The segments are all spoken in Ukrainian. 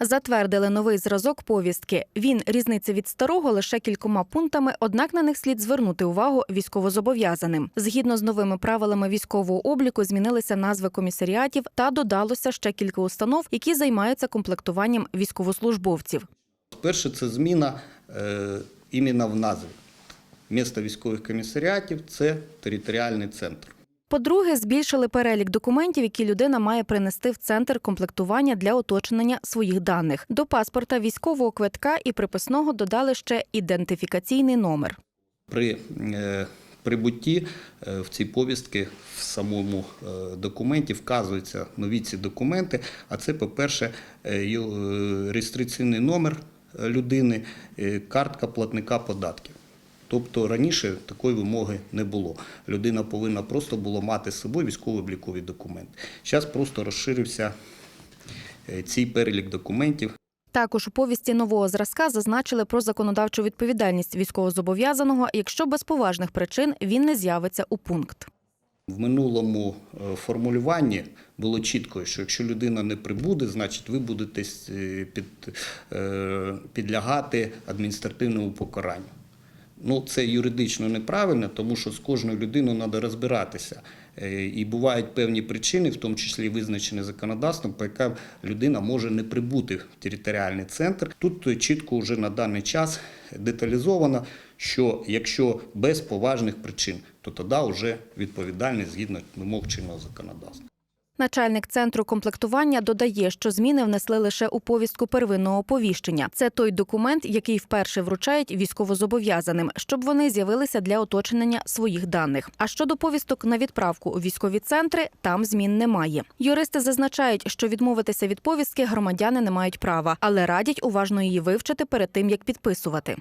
Затвердили новий зразок повістки. Він різниця від старого лише кількома пунктами, однак на них слід звернути увагу військовозобов'язаним. Згідно з новими правилами військового обліку, змінилися назви комісаріатів та додалося ще кілька установ, які займаються комплектуванням військовослужбовців. Перше це зміна е, іменно в назві. Місто військових комісаріатів це територіальний центр. По-друге, збільшили перелік документів, які людина має принести в центр комплектування для уточнення своїх даних. До паспорта, військового квитка і приписного додали ще ідентифікаційний номер. При е, прибутті е, в цій повістки в самому е, документі вказуються нові ці документи. А це, по-перше, реєстраційний номер людини, картка платника податків. Тобто раніше такої вимоги не було. Людина повинна просто було мати з собою військово-облікові документи. Зараз просто розширився е, цей перелік документів. Також у повісті нового зразка зазначили про законодавчу відповідальність військовозобов'язаного, якщо без поважних причин він не з'явиться у пункт. В минулому е, формулюванні було чітко, що якщо людина не прибуде, значить ви будете е, під, підлягати адміністративному покаранню. Ну, це юридично неправильно, тому що з кожною людиною треба розбиратися. Е, І бувають певні причини, в тому числі визначені законодавством, по яким людина може не прибути в територіальний центр. Тут чітко вже на даний час деталізовано, що якщо без поважних причин, то тоді вже відповідальність згідно вимог чинного законодавства. Начальник центру комплектування додає, що зміни внесли лише у повістку первинного оповіщення. Це той документ, який вперше вручають військовозобов'язаним, щоб вони з'явилися для уточнення своїх даних. А щодо повісток на відправку у військові центри, там змін немає. Юристи зазначають, що відмовитися від повістки громадяни не мають права, але радять уважно її вивчити перед тим, як підписувати.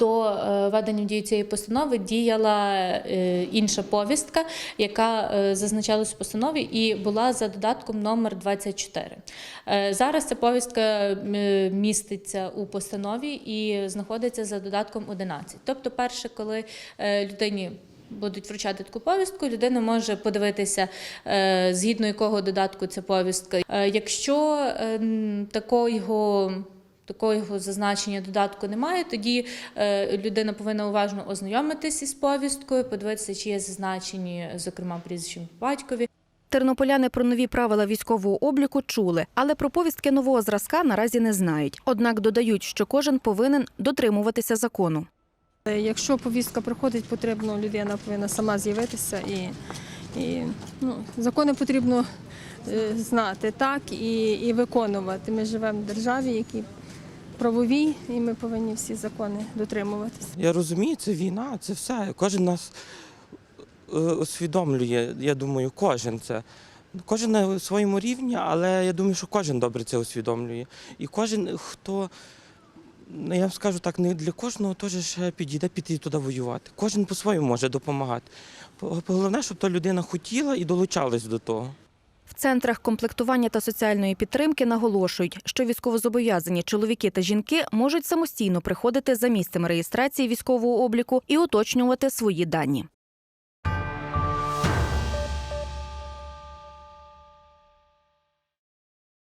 До е, введення в дію цієї постанови діяла е, інша повістка, яка е, зазначалась у постанові і була за додатком номер 24. Е, Зараз ця повістка е, міститься у постанові і знаходиться за додатком 11. Тобто, перше, коли е, людині будуть вручати таку повістку, людина може подивитися, е, згідно якого додатку ця повістка. Е, Якщо е, такого такого зазначення додатку немає, тоді е, людина повинна уважно ознайомитися із повісткою, подивитися, чи є зазначені, зокрема, прізвищем батькові. Тернополяни про нові правила військового обліку чули, але про повістки нового зразка наразі не знають. Однак додають, що кожен повинен дотримуватися закону. Е, Якщо повістка приходить, потрібно людина повинна сама з'явитися і, і ну, закони потрібно е, знати так і, і виконувати. Ми живемо в державі, які правові, і ми повинні всі закони дотримуватися. Я розумію, це війна, це все. Кожен нас е, усвідомлює, я думаю, кожен це. Кожен на своєму рівні, але я думаю, що кожен добре це усвідомлює. І кожен, хто, ну, я вам скажу так, не для кожного теж ще підійде піти туди воювати. Кожен по-своєму може допомагати. Головне, щоб та людина хотіла і долучалась до того. В центрах комплектування та соціальної підтримки наголошують, що військовозобов'язані чоловіки та жінки можуть самостійно приходити за місцем реєстрації військового обліку і уточнювати свої дані.